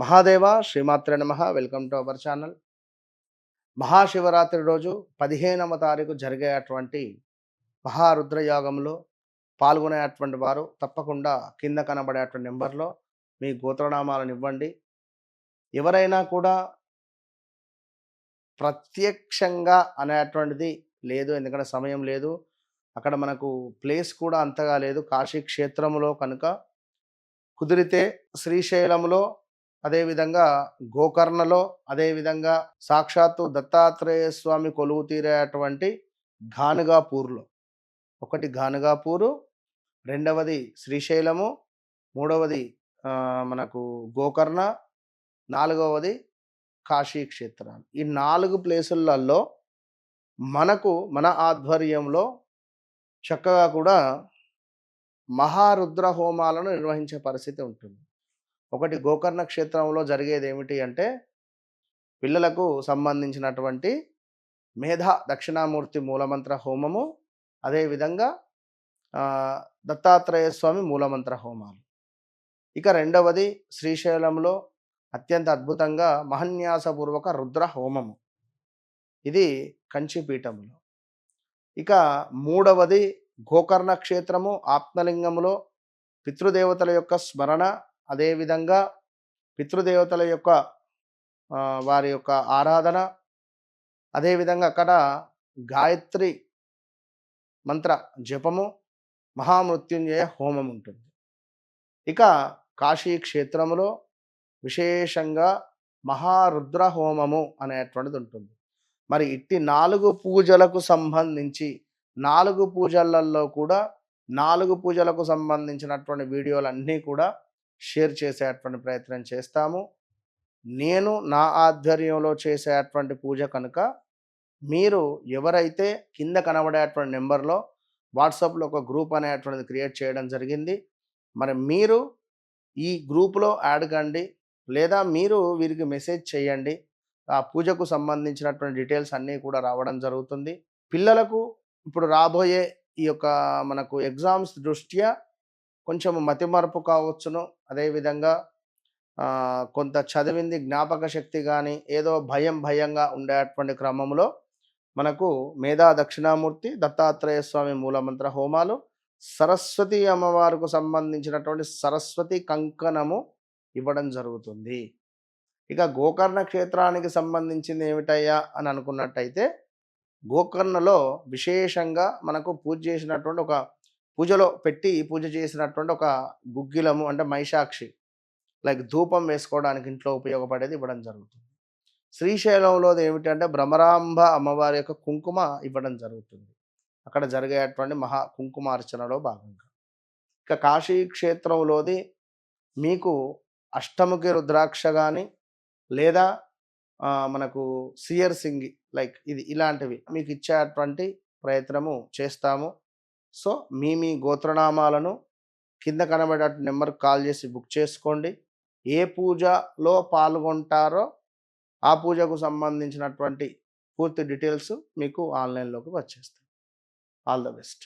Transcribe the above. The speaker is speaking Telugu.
మహాదేవ శ్రీమాత్ర నమ. Welcome to our channel. Mahashivratri రోజు పదిహేనవ తారీఖు జరిగేటువంటి మహారుద్రయోగంలో పాల్గొనేటువంటి వారు తప్పకుండా కింద కనబడేటువంటి నెంబర్లో మీ గోత్రనామాలను ఇవ్వండి. ఎవరైనా కూడా ప్రత్యక్షంగా అనేటువంటిది లేదు ఎందుకంటే సమయం లేదు. అక్కడ మనకు ప్లేస్ కూడా అంతగా లేదు. కాశీ క్షేత్రంలో కనుక కుదిరితే శ్రీశైలంలో అదేవిధంగా గోకర్ణలో అదేవిధంగా సాక్షాత్తు దత్తాత్రేయ స్వామి కొలువు తీరేటువంటి ఘానుగాపూర్లో. ఒకటి ఘానుగాపూరు రెండవది శ్రీశైలము మూడవది మనకు గోకర్ణ నాలుగవది కాశీ క్షేత్రాలు. ఈ నాలుగు ప్లేసులలో మనకు మన ఆధ్వర్యంలో చక్కగా కూడా మహారుద్ర హోమాలను నిర్వహించే పరిస్థితి ఉంటుంది. ఒకటి గోకర్ణ క్షేత్రంలో జరిగేది ఏమిటి అంటే పిల్లలకు సంబంధించినటువంటి మేధా దక్షిణామూర్తి మూలమంత్ర హోమము అదేవిధంగా దత్తాత్రేయ స్వామి మూలమంత్ర హోమాలు. ఇక రెండవది శ్రీశైలంలో అత్యంత అద్భుతంగా మహన్యాసపూర్వక రుద్ర హోమము. ఇది కంచిపీఠములో. ఇక మూడవది గోకర్ణ క్షేత్రము ఆత్మలింగములో పితృదేవతల యొక్క స్మరణ అదేవిధంగా పితృదేవతల యొక్క వారి యొక్క ఆరాధన అదేవిధంగా అక్కడ గాయత్రి మంత్ర జపము మహామృత్యుంజయ హోమం ఉంటుంది. ఇక కాశీ క్షేత్రములో విశేషంగా మహారుద్ర హోమము అనేటువంటిది ఉంటుంది. మరి ఇట్టి నాలుగు పూజలకు సంబంధించి నాలుగు పూజలలో కూడా నాలుగు పూజలకు సంబంధించినటువంటి వీడియోలన్నీ కూడా షేర్ చేసేటువంటి ప్రయత్నం చేస్తాము. నేను నా ఆధ్వర్యంలో చేసేటువంటి పూజ కనుక మీరు ఎవరైతే కింద కనబడేటువంటి నెంబర్లో వాట్సాప్లో ఒక గ్రూప్ అనేటువంటిది క్రియేట్ చేయడం జరిగింది. మరి మీరు ఈ గ్రూప్లో యాడ్ కండి లేదా మీరు వీరికి మెసేజ్ చేయండి. ఆ పూజకు సంబంధించినటువంటి డీటెయిల్స్ అన్నీ కూడా రావడం జరుగుతుంది. పిల్లలకు ఇప్పుడు రాబోయే ఈ యొక్క మనకు ఎగ్జామ్స్ దృష్ట్యా కొంచెం మతిమరుపు కావచ్చును. అదేవిధంగా కొంత చదివింది జ్ఞాపక శక్తి కానీ ఏదో భయం భయంగా ఉండేటువంటి క్రమంలో మనకు మేధా దక్షిణామూర్తి దత్తాత్రేయ స్వామి మూలమంత్ర హోమాలు సరస్వతి అమ్మవారికి సంబంధించినటువంటి సరస్వతి కంకణము ఇవ్వడం జరుగుతుంది. ఇక గోకర్ణ క్షేత్రానికి సంబంధించింది ఏమిటయ్యా అని అనుకున్నట్టయితే గోకర్ణలో విశేషంగా మనకు పూజ చేసినటువంటి ఒక పూజలో పెట్టి పూజ చేసినటువంటి ఒక గుగ్గిలము అంటే మైషాక్షి లైక్ ధూపం వేసుకోవడానికి ఇంట్లో ఉపయోగపడేది ఇవ్వడం జరుగుతుంది. శ్రీశైలంలో ఏమిటంటే భ్రమరాంబ అమ్మవారి యొక్క కుంకుమ ఇవ్వడం జరుగుతుంది. అక్కడ జరిగేటువంటి మహా కుంకుమార్చనలో భాగంగా. ఇక కాశీ క్షేత్రంలోది మీకు అష్టముఖి రుద్రాక్ష కానీ లేదా మనకు సియర్ సింగి లైక్ ఇది ఇలాంటివి మీకు ఇచ్చేటువంటి ప్రయత్నము చేస్తాము. సో మీ మీ గోత్రనామాలను కింద కనబడే నెంబర్కి కాల్ చేసి బుక్ చేసుకోండి. ఏ పూజలో పాల్గొంటారో ఆ పూజకు సంబంధించినటువంటి పూర్తి డీటెయిల్స్ మీకు ఆన్లైన్లోకి వచ్చేస్తాయి. All the best.